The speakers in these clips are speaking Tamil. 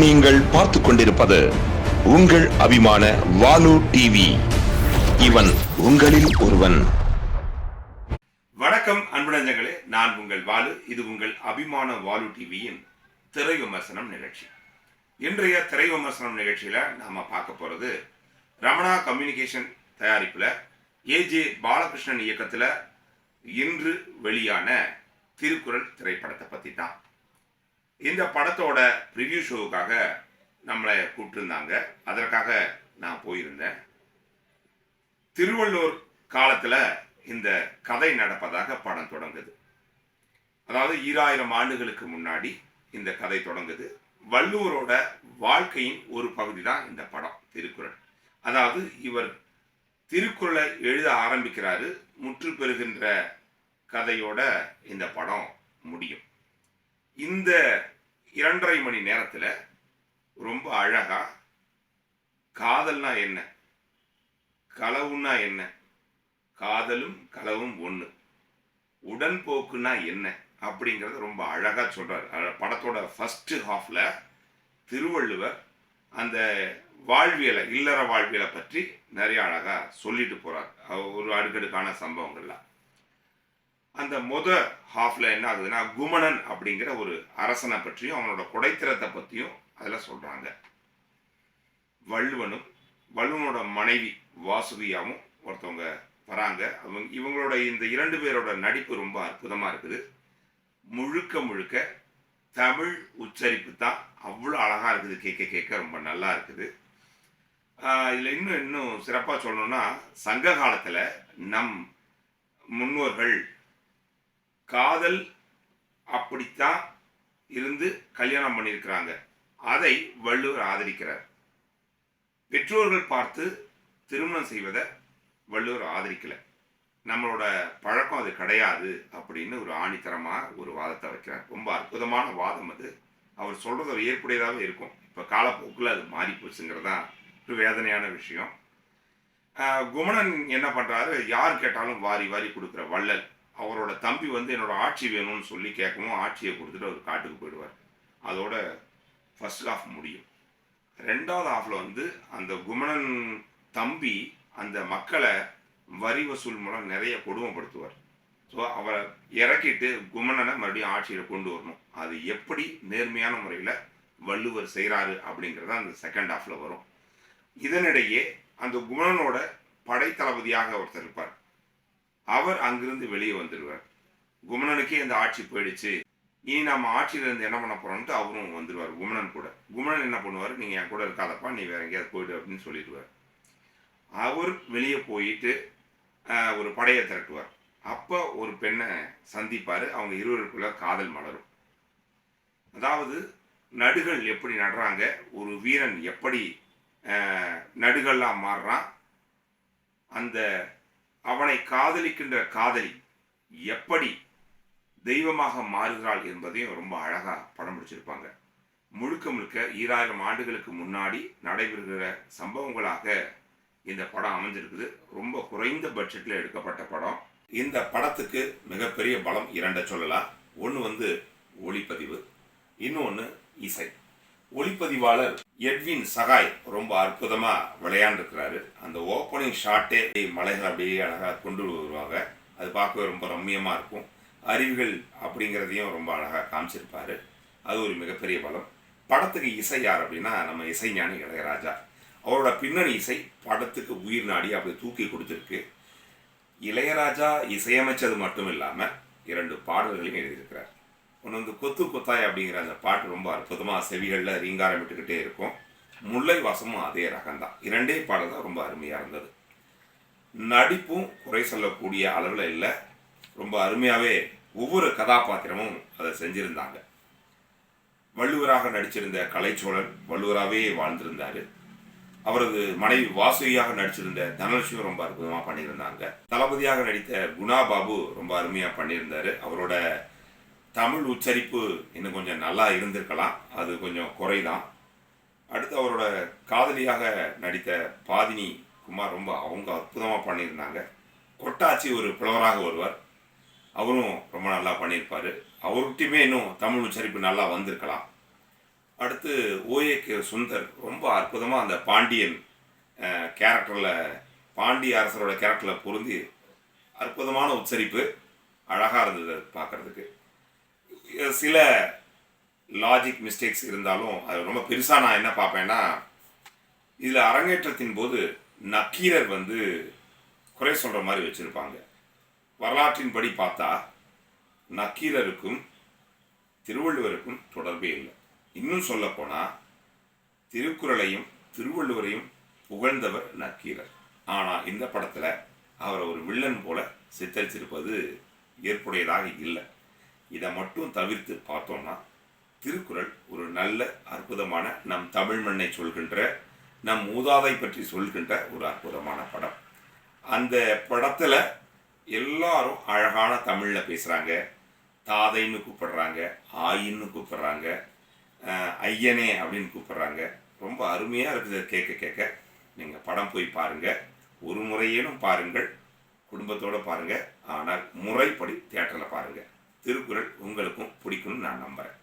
நீங்கள் பார்த்து கொண்டிருப்பது உங்கள் அபிமான வாலு டிவி இவன் உங்களில் ஒருவன். வணக்கம் அன்புடஞ்சங்களே நான் உங்கள் வாலு. இது உங்கள் அபிமான வாலு டிவியின் திரை விமர்சனம் நிகழ்ச்சி. இன்றைய திரை விமர்சனம் நிகழ்ச்சியில நாம பார்க்க போறது ரமணா கம்யூனிகேஷன் தயாரிப்புல ஏஜே பாலகிருஷ்ணன் இயக்கத்துல இன்று வெளியான திருக்குறள் திரைப்படத்தை பத்தி தான் இந்த படத்தோட ரிவ்யூ ஷோவுக்காக நம்மளை கூப்பிட்டுருந்தாங்க. அதற்காக நான் போயிருந்தேன். திருவள்ளூர் காலத்தில் இந்த கதை நடப்பதாக படம் தொடங்குது. அதாவது ஈராயிரம் ஆண்டுகளுக்கு முன்னாடி இந்த கதை தொடங்குது. வள்ளுவரோட வாழ்க்கையின் ஒரு பகுதி தான் இந்த படம் திருக்குறள். அதாவது இவர் திருக்குறளை எழுத ஆரம்பிக்கிறாரு. முற்று பெறுகின்ற கதையோட இந்த படம் முடியும். இந்த இரண்டரை மணி நேரத்தில் ரொம்ப அழகா காதல்னா என்ன? களவுன்னா என்ன? காதலும் களவும் ஒன்று உடன்போக்குன்னா என்ன? அப்படிங்கிறத ரொம்ப அழகாக சொல்கிறார் படத்தோட ஃபஸ்ட்டு ஹாஃபில் திருவள்ளுவர் அந்த வாழ்வியலை இல்லற வாழ்வியலை பற்றி நிறைய அழகாக சொல்லிட்டு போகிறார் ஒரு அடுக்கடுக்கான சம்பவங்கள்லாம். அந்த முத ஹாஃப்ல என்ன ஆகுதுன்னா குமணன் அப்படிங்கிற ஒரு அரசனை பற்றியும் அவனோட கொடைத்திறத்தை பற்றியும் அதில் சொல்கிறாங்க வள்ளுவனும் வள்ளுவனோட மனைவி வாசுகியாவும் ஒருத்தவங்க வராங்க. அவங்க இவங்களோட இந்த இரண்டு பேரோட நடிப்பு ரொம்ப அற்புதமாக இருக்குது. முழுக்க முழுக்க தமிழ் உச்சரிப்பு தான் அவ்வளோ அழகாக இருக்குது கேட்க கேட்க ரொம்ப நல்லா இருக்குது. இதில் இன்னும் இன்னும் சிறப்பாக சொல்லணும்னா சங்க காலத்தில் நம் முன்னோர்கள் காதல் அப்படித்தான் இருந்து கல்யாணம் பண்ணியிருக்கிறாங்க. அதை வள்ளுவர் ஆதரிக்கிறார். பெற்றோர்கள் பார்த்து திருமணம் செய்வதை வள்ளுவர் ஆதரிக்கலை. நம்மளோட பழக்கம் அது கிடையாது அப்படின்னு ஒரு ஆணித்தரமாக ஒரு வாதத்தை வைக்கிறார். ரொம்ப அற்புதமான வாதம் அது. அவர் சொல்கிறது ஏற்புடையதாகவே இருக்கும். இப்போ காலப்போக்கில் அது மாறி போச்சுங்கிறது தான் ஒரு வேதனையான விஷயம். குமணன் என்ன பண்ணுறாரு யார் கேட்டாலும் வாரி வாரி கொடுக்குற வள்ளல். அவரோட தம்பி வந்து என்னோட ஆட்சி வேணும்னு சொல்லி கேட்கவும் ஆட்சியை கொடுத்துட்டு அவர் காட்டுக்கு போயிடுவார். அதோட ஃபர்ஸ்ட் ஹாஃப் முடியும். ரெண்டாவது ஹாஃபில் வந்து அந்த குமணன் தம்பி அந்த மக்களை வரி வசூல் மூலம் நிறைய கொடுமைப்படுத்துவார். ஸோ அவரை இறக்கிட்டு குமணனை மறுபடியும் ஆட்சியில் கொண்டு வரணும். அது எப்படி நேர்மையான முறையில் வள்ளுவர் செய்கிறாரு அப்படிங்கிறத அந்த செகண்ட் ஹாஃபில் வரும். இதனிடையே அந்த குமணனோட படைத்தளபதியாக ஒருத்தர் இருப்பார். அவர் அங்கிருந்து வெளியே வந்துடுவார். குமணனுக்கே இந்த ஆட்சி போயிடுச்சு. இனி நம்ம ஆட்சியில இருந்து என்ன பண்ண போறோம்ட்டு அவரும் வந்துடுவார் குமணன் கூட. குமணன் என்ன பண்ணுவார்? நீங்க என் கூட இருக்காதப்பா நீ வேற எங்கேயாவது போயிடு அப்படின்னு சொல்லிடுவார். அவர் வெளியே போயிட்டு ஒரு படையை திரட்டுவார். அப்போ ஒரு பெண்ணை சந்திப்பார். அவங்க இருவருக்குள்ள காதல் மலரும். அதாவது நடுகள் எப்படி நடுறாங்க? ஒரு வீரன் எப்படி நடுகள்லாம் மாறுறான்? அந்த அவனை காதலிக்கின்ற காதலி எப்படி தெய்வமாக மாறுகிறாள் என்பதையும் ரொம்ப அழகாக படம் பிடிச்சிருப்பாங்க முழுக்க முழுக்க ஈராயிரம் ஆண்டுகளுக்கு முன்னாடி நடைபெறுகிற சம்பவங்களாக இந்த படம் அமைஞ்சிருக்குது. ரொம்ப குறைந்த பட்ஜெட்டில் எடுக்கப்பட்ட படம். இந்த படத்துக்கு மிகப்பெரிய பலம் இரண்ட சொல்லலாம். ஒன்று வந்து ஒளிப்பதிவு இன்னொன்று இசை. ஒளிப்பதிவாளர் எட்வின் சகாய் ரொம்ப அற்புதமா விளையாண்டுருக்கிறாரு. அந்த ஓப்பனிங் ஷாட்டே மலைகள் அப்படியே அழகாக கொண்டு வருவாங்க. அது பார்க்கவே ரொம்ப ரம்மியமா இருக்கும். அருவிகள் அப்படிங்கிறதையும் ரொம்ப அழகாக காமிச்சிருப்பாரு. அது ஒரு மிகப்பெரிய பலம். படத்துக்கு இசை யார் அப்படின்னா நம்ம இசைஞானி இளையராஜா. அவரோட பின்னணி இசை படத்துக்கு உயிர் நாடி அப்படி தூக்கி கொடுத்துருக்கு. இளையராஜா இசையமைச்சது மட்டும் இல்லாமல் இரண்டு பாடல்களையும் எழுதியிருக்கிறார். ஒன்று வந்து கொத்து கொத்தாய் அப்படிங்கிற அந்த பாட்டு ரொம்ப அற்புதமாக செவிகளில் ரீங்காரமிட்டுக்கிட்டே இருக்கும். முல்லை வாசமும் அதே ரகம்தான். இரண்டே பாடல் தான் ரொம்ப அருமையாக இருந்தது. நடிப்பும் குறை சொல்லக்கூடிய அளவில் இல்லை. ரொம்ப அருமையாகவே ஒவ்வொரு கதாபாத்திரமும் அதை செஞ்சுருந்தாங்க. வள்ளுவராக நடிச்சிருந்த கலைச்சோழன் வள்ளுவராகவே வாழ்ந்திருந்தாரு. அவரது மனைவி வாசுகியாக நடிச்சிருந்த தனலட்சுமி ரொம்ப அற்புதமாக பண்ணியிருந்தாங்க. தளபதியாக நடித்த குணா பாபு ரொம்ப அருமையாக பண்ணியிருந்தார். அவரோட தமிழ் உச்சரிப்பு இன்னும் கொஞ்சம் நல்லா இருந்திருக்கலாம். அது கொஞ்சம் குறைதான். அடுத்து அவரோட காதலியாக நடித்த பாதினி குமார் ரொம்ப அவங்க அற்புதமாக பண்ணியிருந்தாங்க. கொட்டாச்சி ஒரு புலவராக வருவார் அவரும் ரொம்ப நல்லா பண்ணியிருப்பார். அவர்கிட்டையுமே இன்னும் தமிழ் உச்சரிப்பு நல்லா வந்திருக்கலாம். அடுத்து ஓஏ கே சுந்தர் ரொம்ப அற்புதமாக அந்த பாண்டியன் கேரக்டரில் பாண்டிய அரசரோட கேரக்டரில் பொருந்தி அற்புதமான உச்சரிப்பு. அழகாக இருந்தது பார்க்குறதுக்கு. சில லாஜிக் மிஸ்டேக்ஸ் இருந்தாலும் அது ரொம்ப பெருசாக நான் என்ன பார்ப்பேன்னா இதில் அரங்கேற்றத்தின் போது நக்கீரர் வந்து குறை சொல்கிற மாதிரி வச்சுருப்பாங்க. வரலாற்றின்படி பார்த்தா நக்கீரருக்கும் திருவள்ளுவருக்கும் தொடர்பே இல்லை. இன்னும் சொல்லப்போனால் திருக்குறளையும் திருவள்ளுவரையும் புகழ்ந்தவர் நக்கீரர். ஆனால் இந்த படத்தில் அவரை ஒரு வில்லன் போல சித்தரிச்சிருப்பது ஏற்புடையதாக இல்லை. இதை மட்டும் தவிர்த்து பார்த்தோம்னா திருக்குறள் ஒரு நல்ல அற்புதமான நம் தமிழ் மண்ணை சொல்கின்ற நம் மூதாதை பற்றி சொல்கின்ற ஒரு அற்புதமான படம். அந்த படத்தில் எல்லாரும் அழகான தமிழில் பேசுகிறாங்க தாதைன்னு கூப்பிடுறாங்க ஆயின்னு கூப்பிடுறாங்க ஐயனே அப்படின்னு கூப்பிடுறாங்க. ரொம்ப அருமையாக இருக்குது கேட்க கேட்க. நீங்கள் படம் போய் பாருங்கள் ஒரு முறையேனும் பாருங்கள். குடும்பத்தோடு பாருங்கள் ஆனால் முறைப்படி தியேட்டரில் பாருங்கள் திருக்குறள் உங்களுக்கும் பிடிக்கும்னு நான் நம்புகிறேன்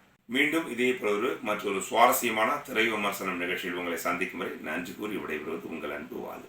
மீண்டும் இதே போல ஒரு மற்றொரு சுவாரஸ்யமான திரை விமர்சனம் நிகழ்ச்சியில் உங்களை சந்திக்கும் வரை நன்றி கூறி விடைபெறுவது உங்கள் அன்பு வாது